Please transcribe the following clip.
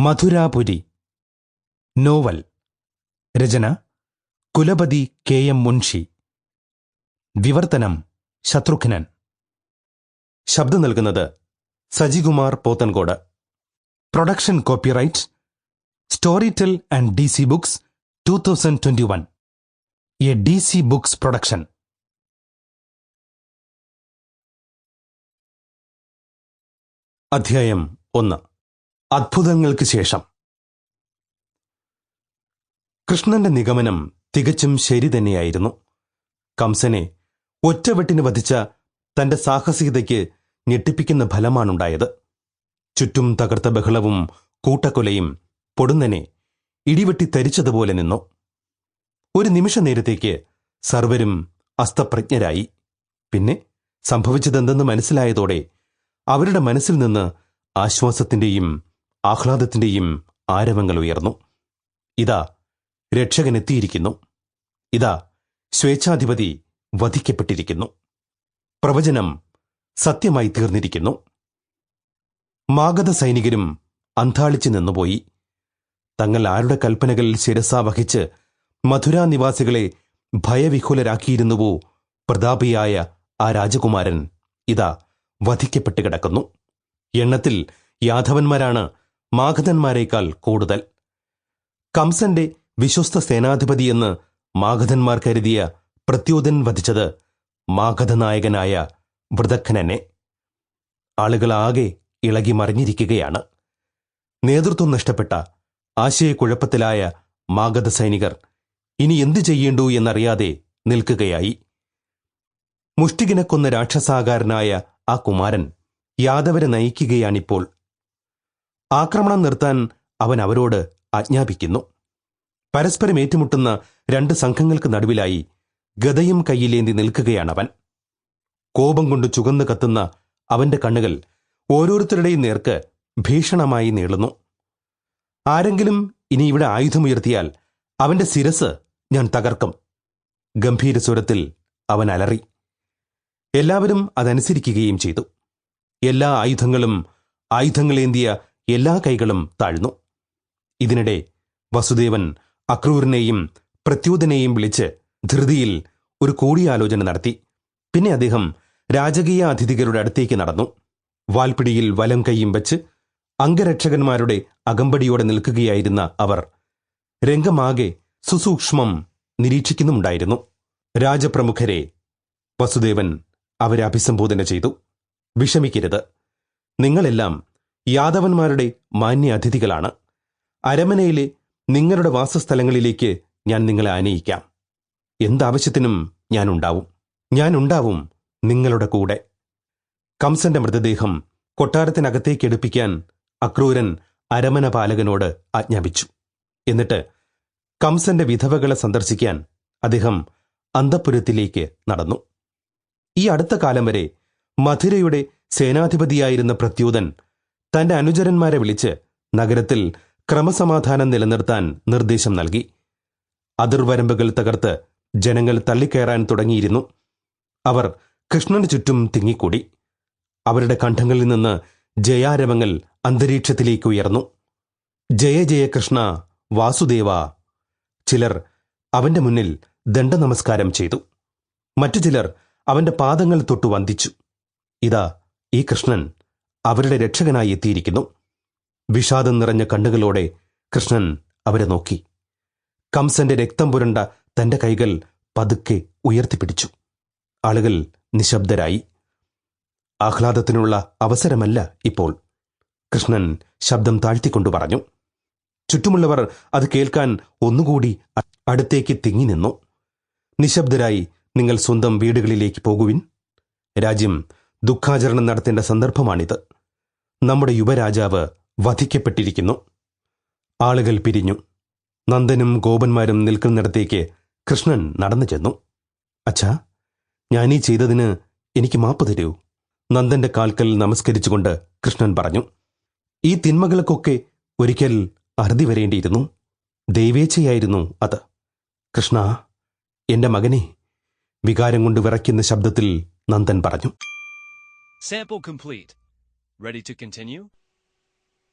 Madhurapuri. Novel. രചന. കുലപതി K M Munshi. വിവർത്തനം. ശത്രുഘ്നൻ. ശബ്ദം നൽകുന്നത് Sajikumar Pothencode. Production copyright. Storytel and D C books two thousand twenty one. A D C books production. അധ്യായം ഒന്ന്. അത്ഭുതങ്ങൾക്ക് ശേഷം. കൃഷ്ണന്റെ നിഗമനം തികച്ചും ശരി തന്നെയായിരുന്നു. കംസനെ ഒറ്റവെട്ടിന് വധിച്ച തന്റെ സാഹസികതയ്ക്ക് ഞെട്ടിപ്പിക്കുന്ന ഫലമാണുണ്ടായത്. ചുറ്റും തകർത്ത ബഹളവും കൂട്ടക്കൊലയും പൊടുന്നനെ ഇടിവെട്ടി തരിച്ചതുപോലെ നിന്നു. ഒരു നിമിഷ നേരത്തേക്ക് സർവരും അസ്തപ്രജ്ഞരായി. പിന്നെ സംഭവിച്ചതെന്തെന്ന് മനസ്സിലായതോടെ അവരുടെ മനസ്സിൽ നിന്ന് ആശ്വാസത്തിന്റെയും ആഹ്ലാദത്തിന്റെയും ആരവങ്ങൾ ഉയർന്നു. ഇതാ രക്ഷകൻ എത്തിയിരിക്കുന്നു ഇതാ സ്വേച്ഛാധിപതി വധിക്കപ്പെട്ടിരിക്കുന്നു. പ്രവചനം സത്യമായി തീർന്നിരിക്കുന്നു. മാഗധ സൈനികരും അന്താളിച്ചു നിന്നുപോയി. തങ്ങൾ ആരുടെ കൽപ്പനകൾ ശിരസാ വഹിച്ച് മധുരാ നിവാസികളെ ഭയവിഹുലരാക്കിയിരുന്നുവോ പ്രതാപിയായ ആ രാജകുമാരൻ ഇതാ വധിക്കപ്പെട്ട് കിടക്കുന്നു. എണ്ണത്തിൽ യാദവന്മാരാണ് മാഗധന്മാരേക്കാൾ കൂടുതൽ. കംസന്റെ വിശ്വസ്ത സേനാധിപതിയെന്ന് മാഗധന്മാർ കരുതിയ പ്രത്യോദൻ വധിച്ചത് മാഗധനായകനായ നായകനായ വൃതഖനനെ ആളുകളാകെ ഇളകി മറിഞ്ഞിരിക്കുകയാണ്. നേതൃത്വം നഷ്ടപ്പെട്ട ആശയക്കുഴപ്പത്തിലായ മാഗധ സൈനികർ ഇനി എന്തു ചെയ്യേണ്ടു എന്നറിയാതെ നിൽക്കുകയായി. മുഷ്ടികിനെ കൊന്ന രാക്ഷസാകാരനായ ആ കുമാരൻ യാദവരെ നയിക്കുകയാണിപ്പോൾ ആക്രമണം നിർത്താൻ അവൻ അവരോട് ആജ്ഞാപിക്കുന്നു. പരസ്പരം ഏറ്റുമുട്ടുന്ന രണ്ട് സംഘങ്ങൾക്ക് നടുവിലായി ഗതയും കയ്യിലേന്തി നിൽക്കുകയാണവൻ. കോപം കൊണ്ട് ചുകന്നു കത്തുന്ന അവന്റെ കണ്ണുകൾ ഓരോരുത്തരുടെയും നേർക്ക് ഭീഷണമായി നീളുന്നു. ആരെങ്കിലും ഇനി ഇവിടെ ആയുധമുയർത്തിയാൽ അവന്റെ ശിരസ് ഞാൻ തകർക്കും. ഗംഭീര സ്വരത്തിൽ അവൻ അലറി. എല്ലാവരും അതനുസരിക്കുകയും ചെയ്തു. എല്ലാ ആയുധങ്ങളും ആയുധങ്ങളേന്തിയ എല്ലാ കൈകളും താഴ്ന്നു. ഇതിനിടെ വസുദേവൻ അക്രൂരിനെയും പ്രത്യൂതനെയും വിളിച്ച് ധൃതിയിൽ ഒരു കൂടിയാലോചന നടത്തി. പിന്നെ അദ്ദേഹം രാജകീയ അതിഥികളുടെ അടുത്തേക്ക് നടന്നു. വാൽപ്പിടിയിൽ വലം കൈയും വെച്ച് അംഗരക്ഷകന്മാരുടെ അകമ്പടിയോടെ നിൽക്കുകയായിരുന്ന അവർ രംഗമാകെ സുസൂക്ഷ്മം നിരീക്ഷിക്കുന്നുമുണ്ടായിരുന്നു. രാജപ്രമുഖരെ വസുദേവൻ അവരെ അഭിസംബോധന ചെയ്തു. വിഷമിക്കരുത്. നിങ്ങളെല്ലാം യാദവന്മാരുടെ മാന്യ അതിഥികളാണ് അരമനയിലെ നിങ്ങളുടെ വാസസ്ഥലങ്ങളിലേക്ക് ഞാൻ നിങ്ങളെ ആനയിക്കാം. എന്താവശ്യത്തിനും ഞാനുണ്ടാവും. ഞാനുണ്ടാവും നിങ്ങളുടെ കൂടെ. കംസന്റെ മൃതദേഹം കൊട്ടാരത്തിനകത്തേക്ക് എടുപ്പിക്കാൻ അക്രൂരൻ അരമന പാലകനോട് ആജ്ഞാപിച്ചു. എന്നിട്ട് കംസന്റെ വിധവകളെ സന്ദർശിക്കാൻ അദ്ദേഹം അന്തപുരത്തിലേക്ക് നടന്നു. ഈ അടുത്ത കാലം വരെ മധുരയുടെ സേനാധിപതിയായിരുന്ന പ്രത്യൂതൻ തന്റെ അനുചരന്മാരെ വിളിച്ച് നഗരത്തിൽ ക്രമസമാധാനം നിലനിർത്താൻ നിർദ്ദേശം നൽകി. അതിർവരമ്പുകൾ തകർത്ത് ജനങ്ങൾ തള്ളിക്കയറാൻ തുടങ്ങിയിരുന്നു. അവർ കൃഷ്ണന് ചുറ്റും തിങ്ങിക്കൂടി. അവരുടെ കണ്ഠങ്ങളിൽ നിന്ന് ജയാരവങ്ങൾ അന്തരീക്ഷത്തിലേക്ക് ഉയർന്നു. ജയ ജയ കൃഷ്ണ വാസുദേവ ചിലർ അവന്റെ മുന്നിൽ ദണ്ഡനമസ്കാരം ചെയ്തു. മറ്റു ചിലർ അവന്റെ പാദങ്ങൾ തൊട്ടു വന്ദിച്ചു. ഇതാ ഈ കൃഷ്ണൻ. അവരുടെ രക്ഷകനായി എത്തിയിരിക്കുന്നു. വിഷാദം നിറഞ്ഞ കണ്ണുകളോടെ കൃഷ്ണൻ അവരെ നോക്കി. കംസന്റെ രക്തം പുരണ്ട തന്റെ കൈകൾ പതുക്കെ ഉയർത്തിപ്പിടിച്ചു. ആളുകൾ നിശബ്ദരായി. ആഹ്ലാദത്തിനുള്ള അവസരമല്ല ഇപ്പോൾ. കൃഷ്ണൻ ശബ്ദം താഴ്ത്തിക്കൊണ്ടു പറഞ്ഞു. ചുറ്റുമുള്ളവർ അത് കേൾക്കാൻ ഒന്നുകൂടി അടുത്തേക്ക് തിങ്ങി നിന്നു. നിശബ്ദരായി നിങ്ങൾ സ്വന്തം വീടുകളിലേക്ക് പോകുവിൻ. രാജ്യം ദുഃഖാചരണം നടത്തേണ്ട സന്ദർഭമാണിത്. നമ്മുടെ യുവരാജാവ് വധിക്കപ്പെട്ടിരിക്കുന്നു. ആളുകൾ പിരിഞ്ഞു. നന്ദനും ഗോപന്മാരും നിൽക്കുന്നിടത്തേക്ക് കൃഷ്ണൻ നടന്നു ചെന്നു. അച്ഛാ ഞാനീ ചെയ്തതിന് എനിക്ക് മാപ്പ് തരൂ നന്ദന്റെ കാൽക്കൽ നമസ്കരിച്ചുകൊണ്ട് കൃഷ്ണൻ പറഞ്ഞു. ഈ തിന്മകൾക്കൊക്കെ ഒരിക്കൽ അറുതി വരേണ്ടിയിരുന്നു. ദൈവേച്ഛയായിരുന്നു അത്. കൃഷ്ണ എന്റെ മകനെ വികാരം കൊണ്ട് വിറയ്ക്കുന്ന ശബ്ദത്തിൽ നന്ദൻ പറഞ്ഞു. Sample complete. Ready to continue?